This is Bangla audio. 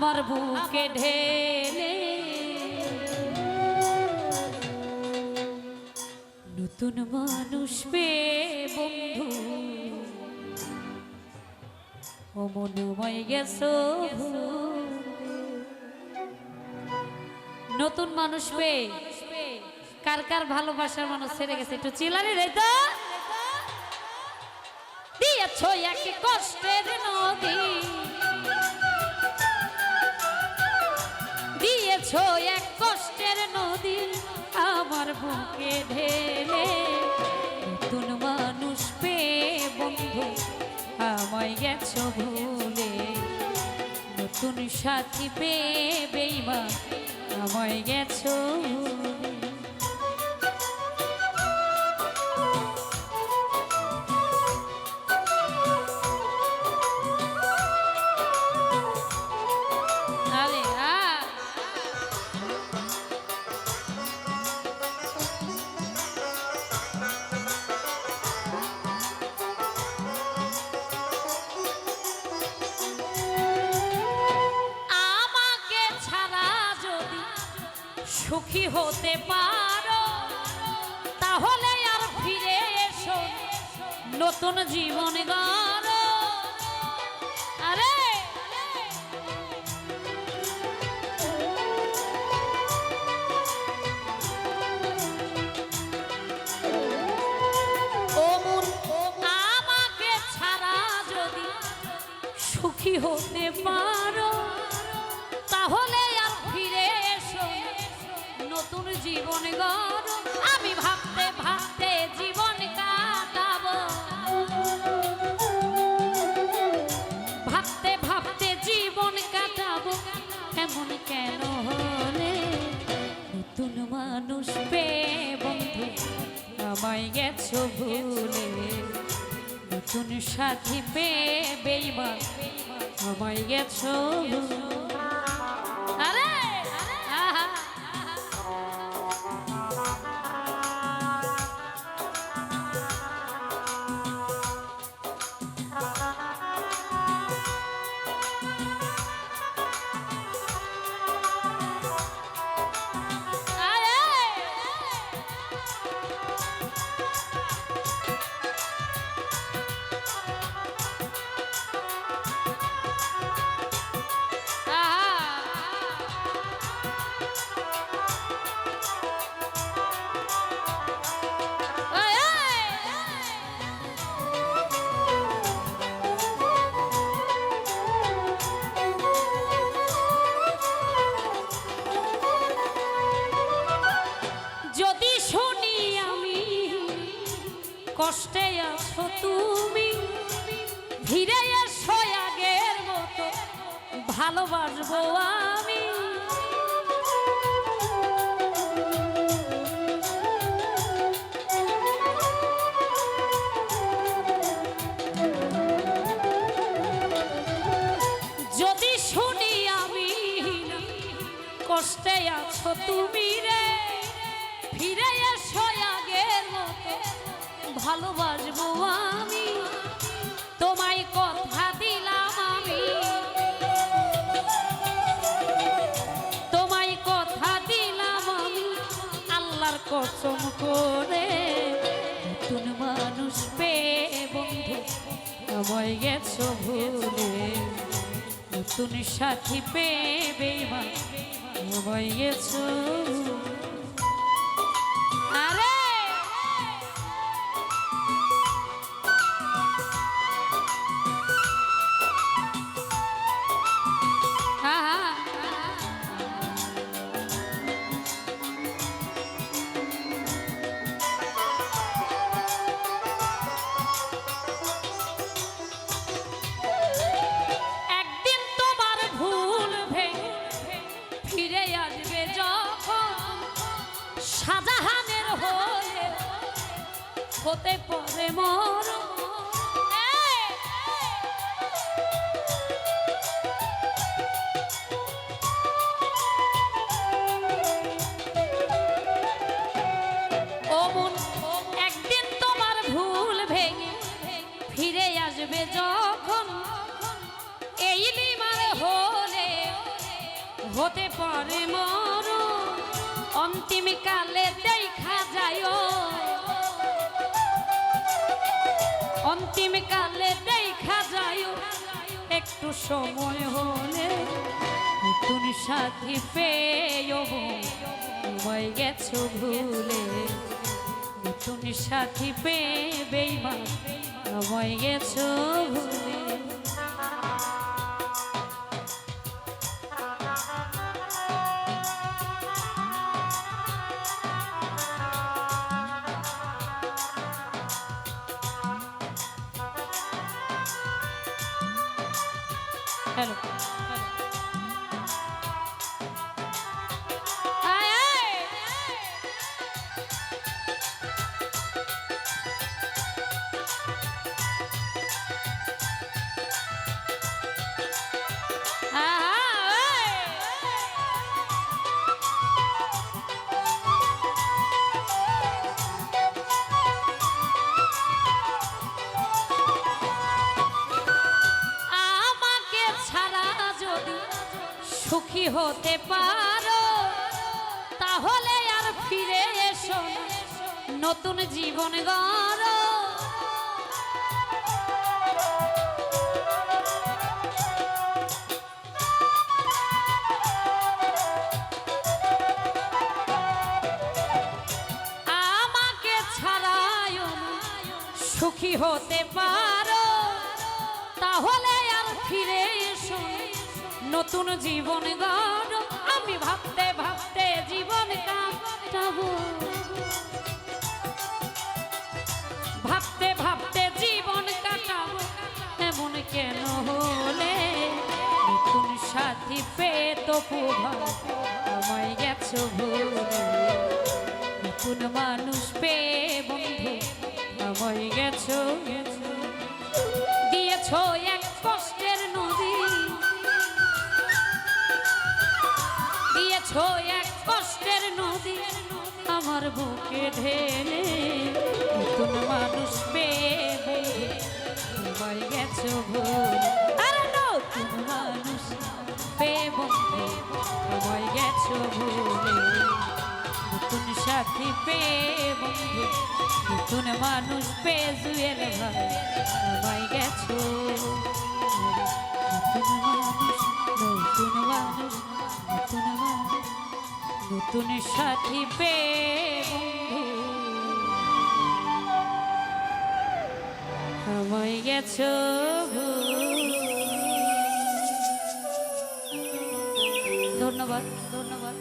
আমার বুকে ঢেলে। নতুন মানুষ পেয়ে বন্ধু। ও মনোময় গেছো নতুন মানুষ পেয়ে কার কার ভালোবাসার মানুষ ছেড়ে গেছে? একটু চিলারি রে তো। দিয়েছ এক কষ্টের নদী। দিয়েছ এক কষ্টের নদী আমার বুকে ঢেলে। নতুন মানুষ পেয়ে বন্ধু আমায় গেছো ভুলে। নতুন সাথী পেয়ে বেইমা আমায় গেছো সুখী হতে পারো, তাহলে আর ফিরে এসো, নতুন জীবন গড়ো। আরে! আমাকে ছাড়া যদি সুখী হতে আমায় গেছো ভুলে নতুন সাথী পেয়ে বেইমা আমায় গেছো ভুলে। আছো তুমি? ফিরে এসো মতো ভালোবাসবো আমি। যদি শুনি আমি কষ্টে আছো তুমি রে। ভালোবাসবো আমি। তোমায় কথা দিলাম আমি। তোমায় কথা দিলাম আমি। আল্লাহর কসম করে নতুন মানুষ পেয়ে বন্ধু, আমায় গেছো ভুলে। নতুন সাথী পেয়ে বেমা আমায় গেছো হতে পারে মর অন্তিম কালে দেখা যায় অন্তিম কালে দেখা যায় একটু সময় হলে নতুন সাথী পেয়ে ঘুমাই গেছো ভুলে, নতুন সাথী পেয়ে বেইবা ঘুমাই গেছো ভুলে। হ্যালো সুখী হতে পারো তাহলে আর ফিরে এসো নতুন জীবন গড়ো। সুখী হতে পারো। নতুন জীবন গড়। আমি ভাবতে ভাবতে জীবন কাটাবো। ভাবতে ভাবতে জীবন কাটাবো। এমন কেন হলে? নতুন সাথী পেয়ে তো আমায় গেছো ভুলে। নতুন মানুষ দিয়েছ এক কষ্টের নদী, আমার বুকে ঢেলে নতুন মানুষ পেয়ে তোমায় গেছো ভুল মানুষ পেয়ে বন্ধু তোমায় গেছো ভুলে নতুন সাথী পেয়ে বন্ধু নতুন মানুষ পেয়ে জুয়েল ভাই আমায় গেছো। নতুন মানুষ নতুন মানুষ নতুন সাথী পে বন্ধু। আমায় গেছ ধন্যবাদ ধন্যবাদ।